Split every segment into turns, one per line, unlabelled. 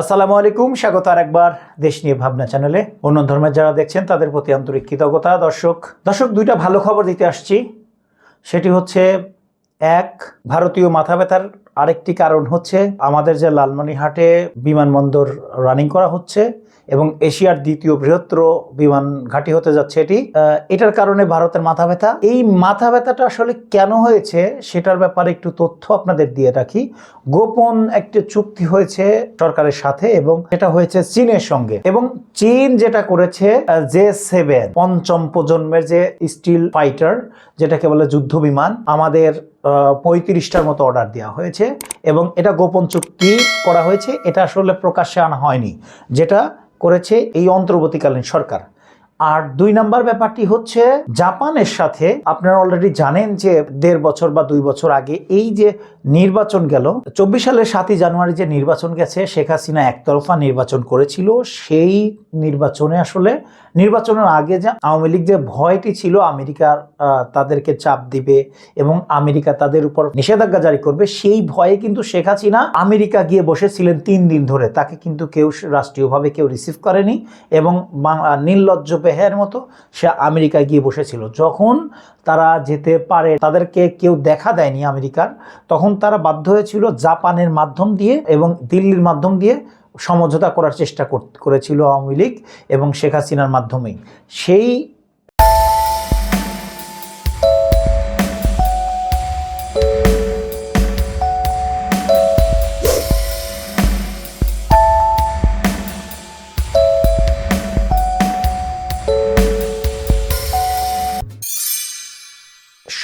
আসসালামু আলাইকুম, স্বাগত আর একবার দেশ নিয়ে ভাবনা চ্যানেলে। অন্য ধর্মের যারা দেখছেন, তাদের প্রতি আন্তরিক কৃতজ্ঞতা। দর্শক দর্শক, দুইটা ভালো খবর দিতে আসছি। সেটি হচ্ছে, এক, ভারতীয় মাথা ব্যথার আরেকটি কারণ হচ্ছে, আমাদের যে লালমনিহাটে বিমানবন্দর রানিং করা হচ্ছে এবং এশিয়ার দ্বিতীয় বৃহত্তর বিমান ঘাঁটি হতে যাচ্ছে এটি। এটার কারণে ভারতের মাথা ব্যথা। এই মাথা ব্যথাটা আসলে কেন হয়েছে সেটার ব্যাপারে একটু তথ্য আপনাদের দিয়ে রাখি। গোপন একটি চুক্তি হয়েছে সরকারের সাথে এবং সেটা হয়েছে চীনের সঙ্গে। এবং চীন যেটা করেছে যে সেভেন, পঞ্চম প্রজন্মের যে স্টিল ফাইটার যেটাকে বলে যুদ্ধ বিমান, আমাদের পঁয়ত্রিশটার মতো অর্ডার দেওয়া হয়েছে এবং এটা গোপন চুক্তি করা হয়েছে। এটা আসলে প্রকাশ্যে আনা হয়নি। যেটা করেছে এই অন্তর্বর্তীকালীন সরকার। আর দুই নাম্বার ব্যাপারটি হচ্ছে, জাপানের সাথে আপনারা অলরেডি জানেন যে দেড় বছর বা দুই বছর আগে এই যে নির্বাচন গেল, চব্বিশ সালের সাতই জানুয়ারি যে নির্বাচন গেছে, শেখ হাসিনা একতরফা নির্বাচন করেছিল। সেই নির্বাচনে আসলে, নির্বাচনের আগে যে আওয়ামী লীগ যে ভয়টি ছিল, আমেরিকা তাদেরকে চাপ দিবে এবং আমেরিকা তাদের উপর নিষেধাজ্ঞা জারি করবে, সেই ভয়ে কিন্তু শেখ হাসিনা আমেরিকা গিয়ে বসেছিলেন তিন দিন ধরে। তাকে কিন্তু কেউ রাষ্ট্রীয়ভাবে কেউ রিসিভ করেনি এবং নির্লজ্জ বেহের মতো সে আমেরিকায় গিয়ে বসেছিল। যখন তারা যেতে পারে, তাদেরকে কেউ দেখা দেয়নি আমেরিকার, তখন তারা বাধ্য হয়েছিল জাপানের মাধ্যম দিয়ে এবং দিল্লির মাধ্যম দিয়ে সমঝোতা করার চেষ্টা কর- করেছিল আওয়ামী লীগ এবং শেখ হাসিনার মাধ্যমেই। সেই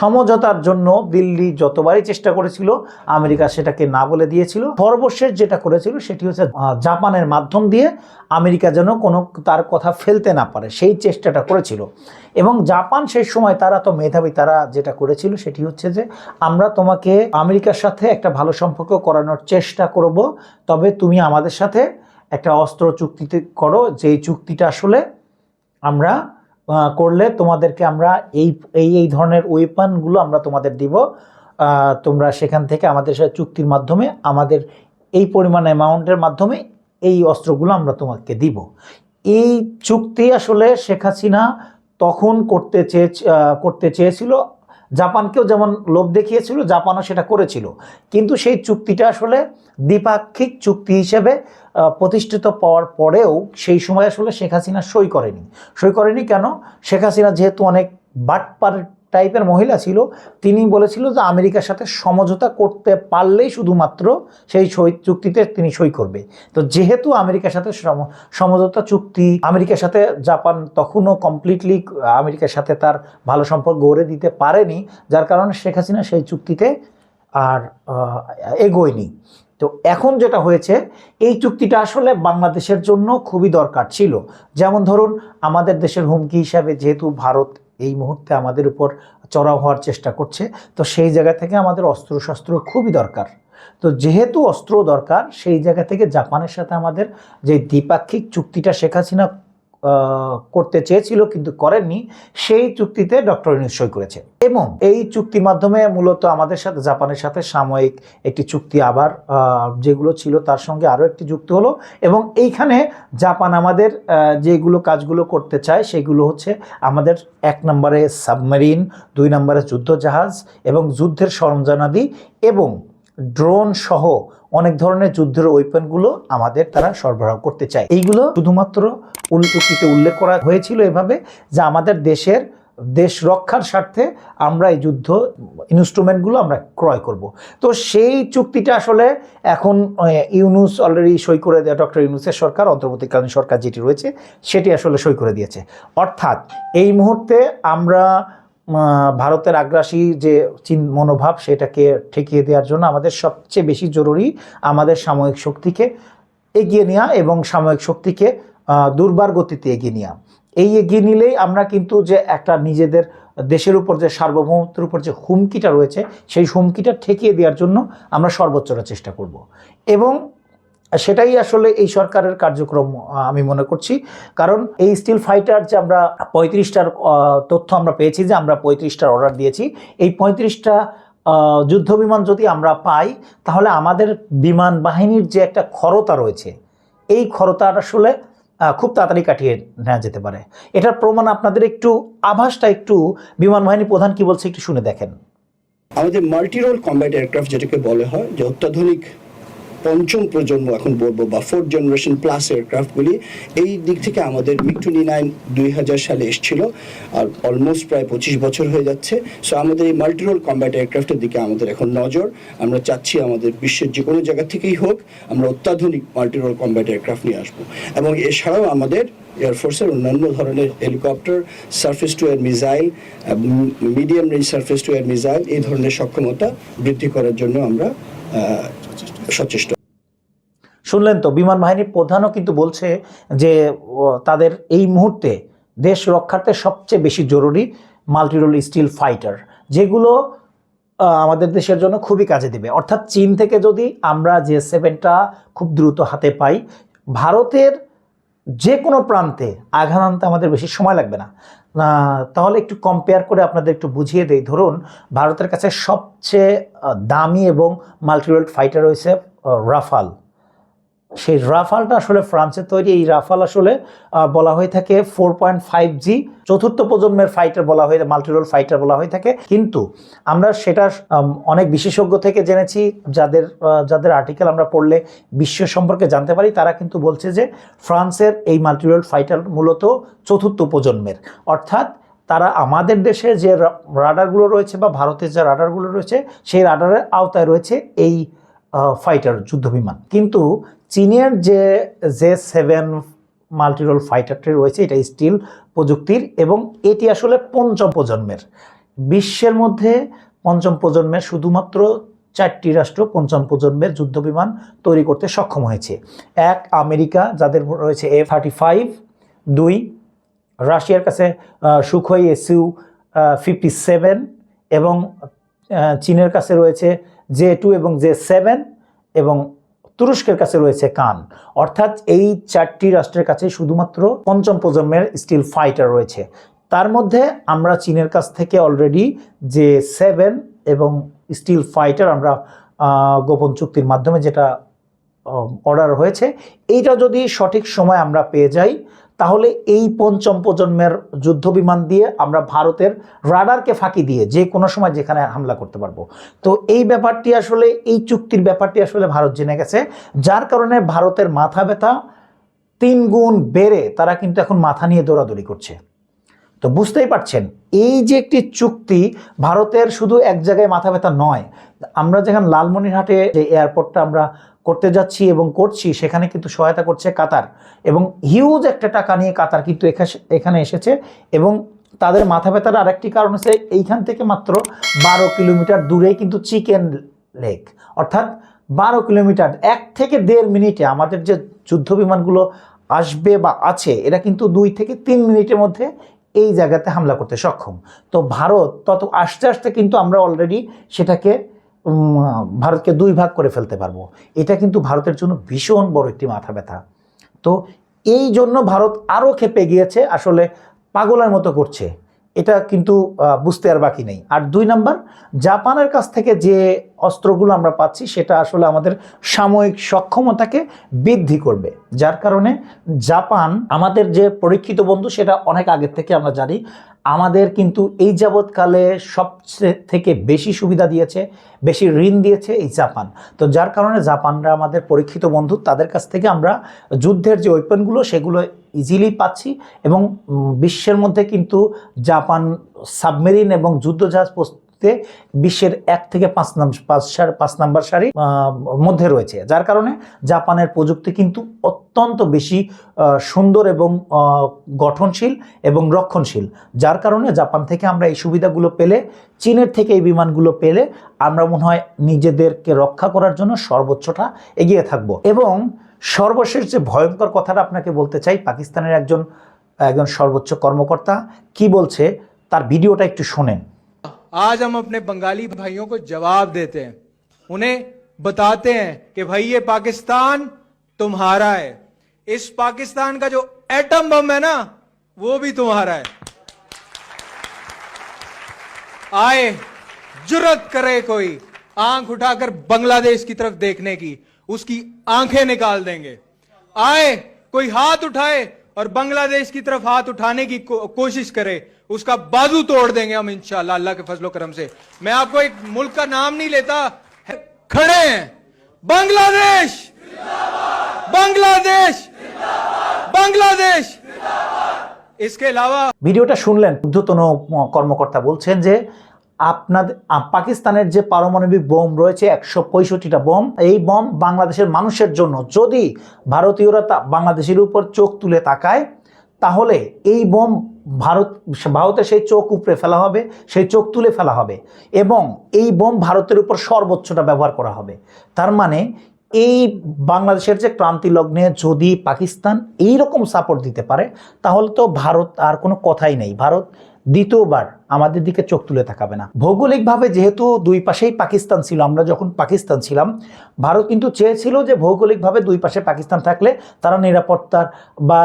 সমঝোতার জন্য দিল্লি যতবারই চেষ্টা করেছিল, আমেরিকা সেটাকে না বলে দিয়েছিল। সর্বশেষ যেটা করেছিল সেটি হচ্ছে জাপানের মাধ্যম দিয়ে আমেরিকা যেন কোনো তার কথা ফেলতে না পারে, সেই চেষ্টাটা করেছিল। এবং জাপান সেই সময় তারা তো মেধাবী, তারা যেটা করেছিল সেটি হচ্ছে যে, আমরা তোমাকে আমেরিকার সাথে একটা ভালো সম্পর্ক করানোর চেষ্টা করব, তবে তুমি আমাদের সাথে একটা অস্ত্র চুক্তিতে করো, যেই চুক্তিটা আসলে আমরা করলে তোমাদেরকে আমরা এই এই এই ধরনের ওয়েপনগুলো আমরা তোমাদের দিব। তোমরা সেখান থেকে আমাদের সাথে চুক্তির মাধ্যমে, আমাদের এই পরিমাণ অ্যামাউন্টের মাধ্যমে এই অস্ত্রগুলো আমরা তোমাকে দিব। এই চুক্তি আসলে শেখ হাসিনা তখন করতে চেয়ে করতে চেয়েছিল। জাপানকেও যেমন লোভ দেখিয়েছিল, জাপানও সেটা করেছিল। কিন্তু সেই চুক্তিটা আসলে দ্বিপাক্ষিক চুক্তি হিসেবে প্রতিষ্ঠিত পাওয়ার পরেও সেই সময় আসলে শেখ হাসিনা সই করেনি। সই করেনি কেন? শেখ হাসিনা যেহেতু অনেক বাটপার টাইপের মহিলা ছিল, তিনি বলেছিল যে আমেরিকার সাথে সমঝোতা করতে পারলেই শুধুমাত্র সেই সই চুক্তিতে তিনি সই করবে। তো যেহেতু আমেরিকার সাথে সম- সমঝোতা চুক্তি, আমেরিকার সাথে জাপান তখনও কমপ্লিটলি আমেরিকার সাথে তার ভালো সম্পর্ক গড়ে দিতে পারেনি, যার কারণে শেখ হাসিনা সেই চুক্তিতে আর এগোয়নি। তো এখন যেটা হয়েছে, এই চুক্তিটা আসলে বাংলাদেশের জন্য খুবই দরকার ছিল। যেমন ধরুন, আমাদের দেশের হুমকি হিসাবে যেহেতু ভারত এই মুহূর্তে আমাদের উপর চড়াও হওয়ার চেষ্টা করছে, তো সেই জায়গা থেকে আমাদের অস্ত্রশস্ত্র খুবই দরকার। তো যেহেতু অস্ত্র দরকার, সেই জায়গা থেকে জাপানের সাথে আমাদের যে দ্বিপাক্ষিক চুক্তিটা শেখ হাসিনা করতে চেয়েছিল কিন্তু করেননি, সেই চুক্তিতে ডক্টর ইউনুস সই করেছে। এবং এই চুক্তির মাধ্যমে মূলত আমাদের সাথে, জাপানের সাথে সাময়িক একটি চুক্তি আবার যেগুলো ছিল তার সঙ্গে আরও একটি যুক্ত হলো। এবং এইখানে জাপান আমাদের যেগুলো কাজগুলো করতে চায় সেগুলো হচ্ছে আমাদের এক নম্বরে সাবমেরিন, দুই নম্বরে যুদ্ধজাহাজ এবং যুদ্ধের সরঞ্জামাদি এবং ড্রোন সহ অনেক ধরনের যুদ্ধের ওয়েপনগুলো আমাদের তারা সরবরাহ করতে চায়। এইগুলো শুধুমাত্র উল- চুক্তিতে উল্লেখ করা হয়েছিল এভাবে যে আমাদের দেশের দেশ রক্ষার স্বার্থে আমরা এই যুদ্ধ ইনস্ট্রুমেন্টগুলো আমরা ক্রয় করব। তো সেই চুক্তিটা আসলে এখন ইউনুস অলরেডি সই করে দেওয়া ডক্টর ইউনুসের সরকার, অন্তর্বর্তীকালীন সরকার যেটি রয়েছে, সেটি আসলে সই করে দিয়েছে। অর্থাৎ এই মুহূর্তে আমরা ভারতের আগ্রাসী যে চিন মনোভাব, সেটাকে ঠেকিয়ে দেওয়ার জন্য আমাদের সবচেয়ে বেশি জরুরি আমাদের সাময়িক শক্তিকে এগিয়ে নেওয়া এবং সাময়িক শক্তিকে দুর্বার গতিতে এগিয়ে নেওয়া। এই এগিয়ে নিলেই আমরা কিন্তু যে একটা নিজেদের দেশের উপর যে সার্বভৌমত্বের উপর যে হুমকিটা রয়েছে, সেই হুমকিটা ঠেকিয়ে দেওয়ার জন্য আমরা সর্বোচ্চটা চেষ্টা করব। এবং সেটাই আসলে এই সরকারের কার্যক্রম আমি মনে করছি। কারণ এই স্টিল ফাইটার যে আমরা পঁয়ত্রিশটার তথ্য আমরা পেয়েছি যে আমরা পঁয়ত্রিশটার অর্ডার দিয়েছি, এই পঁয়ত্রিশটা যুদ্ধ বিমান যদি আমরা পাই, তাহলে আমাদের বিমান বাহিনীর যে একটা ক্ষরতা রয়েছে, এই খরতাটা আসলে খুব তাড়াতাড়ি কাটিয়ে নেওয়া যেতে পারে। এটার প্রমাণ আপনাদের একটু, আভাসটা একটু, বিমান বাহিনী প্রধান কি বলছে একটু শুনে দেখেন।
আমাদের মাল্টি রোল কম্ব্যাট এয়ারক্রাফট যেটাকে বলা হয়, যে অত্যাধুনিক পঞ্চম প্রজন্ম, এখন বলব বা ফোর্থ জেনারেশন প্লাস এয়ারক্রাফটগুলি এই দিক থেকে আমাদের মিগ টোয়েন্টি নাইন দুই হাজার সালে এসেছিল, আর অলমোস্ট প্রায় পঁচিশ বছর হয়ে যাচ্ছে। সো আমাদের এই মাল্টি রোল কম্ব্যাট এয়ারক্রাফটের দিকে আমাদের এখন নজর। আমরা চাচ্ছি আমাদের বিশ্বের যে কোনো জায়গা থেকেই হোক, আমরা অত্যাধুনিক মাল্টি রোল কম্ব্যাট এয়ারক্রাফট নিয়ে আসব। এবং এছাড়াও আমাদের এয়ারফোর্সের অন্যান্য ধরনের helicopter surface to air missile medium range surface to air missile এই ধরনের সক্ষমতা বৃদ্ধি করার জন্য আমরা সচেষ্ট।
শুনলেন তো, বিমান বাহিনীর প্রধানও কিন্তু বলছে যে তাদের এই মুহূর্তে দেশ রক্ষার্থে সবচেয়ে বেশি জরুরি মাল্টিরোল স্টিল ফাইটার, যেগুলো আমাদের দেশের জন্য খুবই কাজে দেবে। অর্থাৎ চীন থেকে যদি আমরা যে সেভেনটা খুব দ্রুত হাতে পাই, ভারতের যে কোনো প্রান্তে আঘাত আনতে আমাদের বেশি সময় লাগবে না। তাহলে একটু কম্পেয়ার করে আপনাদের একটু বুঝিয়ে দেই। ধরুন, ভারতের কাছে সবচেয়ে দামি এবং মাল্টিওয়েল্ড ফাইটার রয়েছে রাফাল। সেই রাফালটা আসলে ফ্রান্সের তৈরি। এই রাফাল আসলে বলা হয়ে থাকে ফোর পয়েন্ট ফাইভ জি চতুর্থ প্রজন্মের ফাইটার বলা হয়ে মাল্টিরোল ফাইটার বলা হয়ে থাকে। কিন্তু আমরা সেটা অনেক বিশেষজ্ঞ থেকে জেনেছি, যাদের যাদের আর্টিকেল আমরা পড়লে বিশ্ব সম্পর্কে জানতে পারি, তারা কিন্তু বলছে যে ফ্রান্সের এই মাল্টিরোল ফাইটার মূলত চতুর্থ প্রজন্মের। অর্থাৎ তারা আমাদের দেশে যে রাডারগুলো রয়েছে বা ভারতের যে রাডারগুলো রয়েছে, সেই রাডারের আওতায় রয়েছে এই ফাইটার যুদ্ধবিমান। কিন্তু চীনের যে জে সেভেন মাল্টিরোল ফাইটারটি রয়েছে, এটা স্টিল প্রযুক্তির এবং এটি আসলে পঞ্চম প্রজন্মের। বিশ্বের মধ্যে পঞ্চম প্রজন্মের শুধুমাত্র চারটি রাষ্ট্র পঞ্চম প্রজন্মের যুদ্ধবিমান তৈরি করতে সক্ষম হয়েছে। এক, আমেরিকা, যাদের রয়েছে এ থার্টি ফাইভ। দুই, রাশিয়ার কাছে সুখই এসইউ ফিফটি সেভেন এবং চীনের কাছে রয়েছে জে টু এবং জে সেভেন এবং তুরস্কের কাছে রয়েছে কান। অর্থাৎ এই চারটি রাষ্ট্রের কাছে শুধুমাত্র পঞ্চম প্রজন্মের স্টিল ফাইটার রয়েছে। তার মধ্যে আমরা চীনের কাছ থেকে অলরেডি যে সেভেন এবং স্টিল ফাইটার আমরা গোপন চুক্তির মাধ্যমে যেটা অর্ডার হয়েছে, এইটা যদি সঠিক সময় আমরা পেয়ে যাই তাহলে এই পঞ্চম প্রজন্মের যুদ্ধ বিমান দিয়ে আমরা ভারতের রাডারকে ফাঁকি দিয়ে যে কোনো সময় যেখানে হামলা করতে পারব। তো এই ব্যাপারটি আসলে, এই চুক্তির ব্যাপারটি আসলে ভারত জেনে গেছে, যার কারণে ভারতের মাথা ব্যথা তিন গুণ বেড়ে তারা কিন্তু এখন মাথা নিয়ে দৌড়াদৌড়ি করছে। তো বুঝতেই পারছেন, এই যে একটি চুক্তি ভারতের শুধু এক জায়গায় মাথা ব্যথা নয়, আমরা যেখানে লালমনিরহাটে যে এয়ারপোর্টটা আমরা করতে যাচ্ছি এবং করছি, সেখানে কিন্তু সহায়তা করছে কাতার। এবং হিউজ একটা টাকা নিয়ে কাতার কিন্তু এখা- এখানে এসেছে এবং তাদের মাথা ব্যথার আরেকটি কারণ হচ্ছে এইখান থেকে মাত্র বারো কিলোমিটার দূরেই কিন্তু চিকেন লেক। অর্থাৎ বারো কিলোমিটার, এক থেকে দেড় মিনিটে আমাদের যে যুদ্ধ বিমানগুলো আসবে বা আছে, এরা কিন্তু দুই থেকে তিন মিনিটের মধ্যে এই জায়গাতে হামলা করতে সক্ষম। তো ভারত তত আস্তে আস্তে কিন্তু আমরা অলরেডি সেটাকে ভারতকে দুই ভাগ করে ফেলতে পারব। এটা কিন্তু ভারতের জন্য ভীষণ বড় একটি মাথা ব্যথা। তো এই জন্য ভারত আরও ক্ষেপে গিয়েছে, আসলে পাগলের মতো করছে। এটা কিন্তু বুঝতে আর বাকি নেই। আর দুই নাম্বার, জাপানের কাছ থেকে যে অস্ত্রগুলো আমরা পাচ্ছি, সেটা আসলে আমাদের সাময়িক সক্ষমতাকে বৃদ্ধি করবে। যার কারণে জাপান আমাদের যে পরীক্ষিত বন্ধু, সেটা অনেক আগের থেকে আমরা জানি আমাদের কিন্তু এই যাবৎকালে সবচেয়ে থেকে বেশি সুবিধা দিয়েছে, বেশি ঋণ দিয়েছে এই জাপান। তো যার কারণে জাপানরা আমাদের পরীক্ষিত বন্ধু, তাদের কাছ থেকে আমরা যুদ্ধের যে ওয়েপনগুলো সেগুলো ইজিলি পাচ্ছি এবং বিশ্বের মধ্যে কিন্তু জাপান সাবমেরিন এবং যুদ্ধজাহাজ প্রস্তুতে বিশ্বের এক থেকে পাঁচ পাঁচ পাঁচ নাম্বার সারি মধ্যে রয়েছে। যার কারণে জাপানের প্রযুক্তি কিন্তু অত্যন্ত বেশি সুন্দর এবং গঠনশীল এবং রক্ষণশীল। যার কারণে জাপান থেকে আমরা এই সুবিধাগুলো পেলে, চীনের থেকে এই বিমানগুলো পেলে, আমরা মনে হয় নিজেদেরকে রক্ষা করার জন্য সর্বোচ্চটা এগিয়ে থাকব। এবং সর্বশেষ যে ভয়ঙ্কর কথাটা আপনাকে বলতে চাই, পাকিস্তানের একজন একজন সর্বোচ্চ কর্মকর্তা কি বলছে, তার ভিডিওটা একটু শোনেন।
आज हम अपने बंगाली भाइयों को जवाब देते हैं। उन्हें बताते हैं कि भाई ये पाकिस्तान तुम्हारा है। इस पाकिस्तान का जो एटम बम है ना वो भी तुम्हारा है। आए जुरत करे कोई आँख उठाकर बांग्लादेश की तरफ़ देखने की उसकी आँखें निकाल देंगे। आए कोई हाथ उठाए और बांग्लादेश की तरफ़ हाथ उठाने की को, कोशिश करे। उसका बाजू तोड़ देंगे हम इंशाल्लाह अल्लाह के फजलो करम से मैं आपको एक मुल्क का नाम नहीं लेता है- खड़े हैं बांग्लादेश बांग्लादेश बांग्लादेश इसके अलावा
ভিডিওটা শুনলেন ঊর্ধ্বতন কর্মকর্তা বলছেন যে আপনাদের আ- পাকিস্তানের যে পারমাণবিক বোম রয়েছে একশো পঁয়ষট্টিটা বোম এই বোম বাংলাদেশের মানুষের জন্য যদি ভারতীয়রা তা বাংলাদেশের উপর চোখ তুলে তাকায় তাহলে এই বোম ভারত ভারতে সেই চোখ উপড়ে ফেলা হবে, সেই চোখ তুলে ফেলা হবে এবং এই বোম ভারতের উপর সর্বোচ্চটা ব্যবহার করা হবে। তার মানে এই বাংলাদেশের যে ক্রান্তি লগ্নে যদি পাকিস্তান এই রকম সাপোর্ট দিতে পারে, তাহলে তো ভারত আর কোনো কথাই নেই। ভারত দ্বিতীয়বার আমাদের দিকে চোখ তুলে তাকাবে না। ভৌগোলিকভাবে যেহেতু দুই পাশেই পাকিস্তান ছিল, আমরা যখন পাকিস্তান ছিলাম, ভারত কিন্তু চেয়েছিল যে ভৌগোলিকভাবে দুই পাশে পাকিস্তান থাকলে তারা নিরাপত্তার বা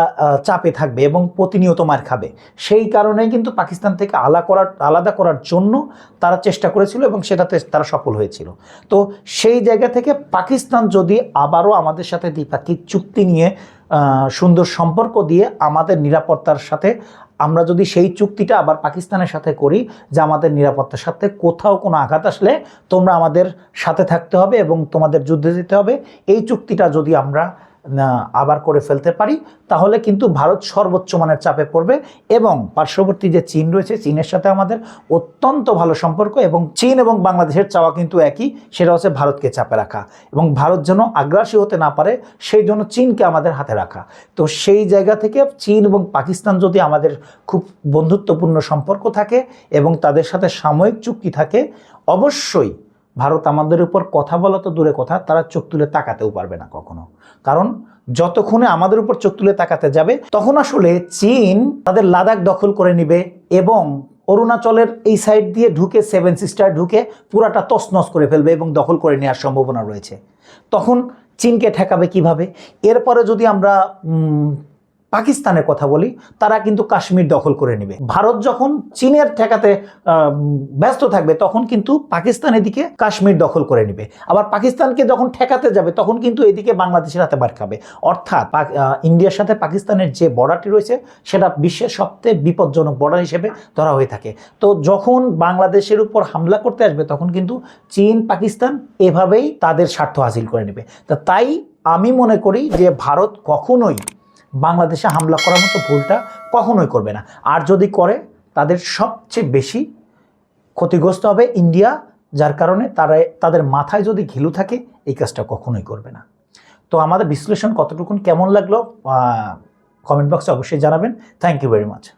চাপে থাকবে এবং প্রতিনিয়ত মার খাবে। সেই কারণেই কিন্তু পাকিস্তান থেকে আলা করার, আলাদা করার জন্য তারা চেষ্টা করেছিল এবং সেটাতে তারা সফল হয়েছিল। তো সেই জায়গা থেকে পাকিস্তান যদি আবারও আমাদের সাথে দ্বিপাক্ষিক চুক্তি নিয়ে সুন্দর সম্পর্ক দিয়ে আমাদের নিরাপত্তার সাথে আমরা যদি সেই চুক্তিটা আবার পাকিস্তানের সাথে করি যে আমাদের নিরাপত্তার সাথে কোথাও কোনো আঘাত আসলে তোমরা আমাদের সাথে থাকতে হবে এবং তোমাদের যুদ্ধে যেতে হবে। এই চুক্তিটা যদি আমরা আবার করে ফেলতে পারি, তাহলে কিন্তু ভারত সর্বোচ্চ মানের চাপে পড়বে এবং পার্শ্ববর্তী যে চীন রয়েছে, চীনের সাথে আমাদের অত্যন্ত ভালো সম্পর্ক এবং চীন এবং বাংলাদেশের চাওয়া কিন্তু একই, সেটা হচ্ছে ভারতকে চাপে রাখা এবং ভারত যেন আগ্রাসী হতে না পারে, সেই জন্য চীনকে আমাদের হাতে রাখা। তো সেই জায়গা থেকে চীন এবং পাকিস্তান যদি আমাদের খুব বন্ধুত্বপূর্ণ সম্পর্ক থাকে এবং তাদের সাথে সাময়িক চুক্তি থাকে, অবশ্যই ভারত আমাদের উপর কথা বলা তো দূরে কথা, তারা চোখ তুলে তাকাতেও পারবে না কখনো। কারণ যতক্ষণে আমাদের উপর চোখ তুলে তাকাতে যাবে, তখন আসলে চীন তাদের লাদাখ দখল করে নেবে এবং অরুণাচলের এই সাইড দিয়ে ঢুকে সেভেন সিস্টার ঢুকে পুরাটা তছনছ করে ফেলবে এবং দখল করে নেওয়ার সম্ভাবনা রয়েছে। তখন চীনকে ঠেকাবে কীভাবে? এরপরে যদি আমরা পাকিস্তানের কথা বলি, তারা কিন্তু কাশ্মীর দখল করে নেবে। ভারত যখন চীনের ঠেকাতে ব্যস্ত থাকবে, তখন কিন্তু পাকিস্তান এদিকে কাশ্মীর দখল করে নেবে। আবার পাকিস্তানকে যখন ঠেকাতে যাবে, তখন কিন্তু এদিকে বাংলাদেশের হাতে মার খাবে। অর্থাৎ ইন্ডিয়ার সাথে পাকিস্তানের যে বর্ডারটি রয়েছে, সেটা বিশ্বের সবচেয়ে বিপজ্জনক বর্ডার হিসেবে ধরা হয়ে থাকে। তো যখন বাংলাদেশের উপর হামলা করতে আসবে, তখন কিন্তু চীন, পাকিস্তান এভাবেই তাদের স্বার্থ হাসিল করে নেবে। তা তাই আমি মনে করি যে ভারত কখনোই বাংলাদেশে হামলা করার মতো ভুলটা কখনোই করবে না। আর যদি করে, তাদের সবচেয়ে বেশি ক্ষতিগ্রস্ত হবে ইন্ডিয়া, যার কারণে তারা তাদের মাথায় যদি ঘিলু থাকে, এই কাজটা কখনোই করবে না। তো আমাদের বিশ্লেষণ কতটুকুন, কেমন লাগল কমেন্ট বক্সে অবশ্যই জানাবেন। Thank you very much